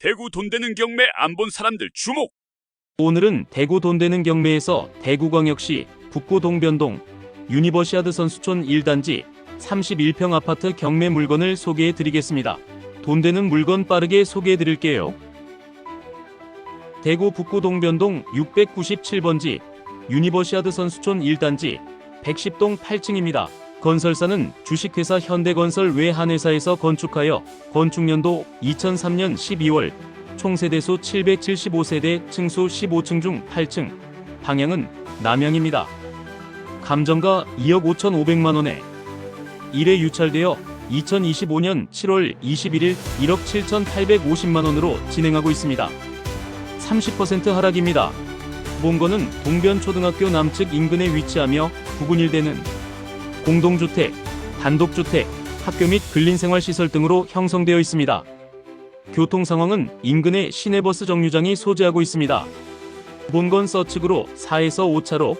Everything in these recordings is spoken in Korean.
대구 돈 되는 경매 안 본 사람들 주목! 오늘은 대구 돈 되는 경매에서 대구광역시 북구 동변동 유니버시아드 선수촌 1단지 31평 아파트 경매 물건을 소개해 드리겠습니다. 돈 되는 물건 빠르게 소개해 드릴게요. 대구 북구 동변동 697번지 유니버시아드 선수촌 1단지 110동 8층입니다. 건설사는 주식회사 현대건설 외 한 회사에서 건축하여 건축년도 2003년 12월 총 세대수 775세대 층수 15층 중 8층 방향은 남향입니다. 감정가 2억 5,500만 원에 1회 유찰되어 2025년 7월 21일 1억 7,850만 원으로 진행하고 있습니다. 30% 하락입니다. 본거는 동변초등학교 남측 인근에 위치하며 구분일대는 공동주택, 단독주택, 학교 및 근린생활시설 등으로 형성되어 있습니다. 교통 상황은 인근의 시내버스 정류장이 소재하고 있습니다. 본건 서측으로 4에서 5차로,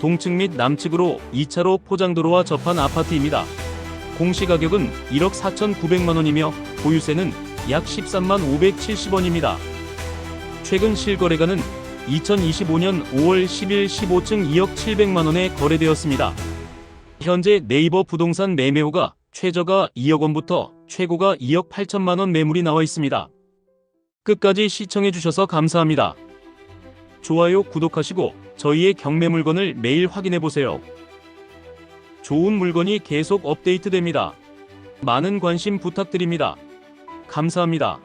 동측 및 남측으로 2차로 포장도로와 접한 아파트입니다. 공시가격은 1억 4,900만 원이며 보유세는 약 13만 570원입니다. 최근 실거래가는 2025년 5월 10일 15층 2억 700만 원에 거래되었습니다. 현재 네이버 부동산 매매호가 최저가 2억 원부터 최고가 2억 8천만 원 매물이 나와 있습니다. 끝까지 시청해 주셔서 감사합니다. 좋아요, 구독하시고 저희의 경매 물건을 매일 확인해 보세요. 좋은 물건이 계속 업데이트됩니다. 많은 관심 부탁드립니다. 감사합니다.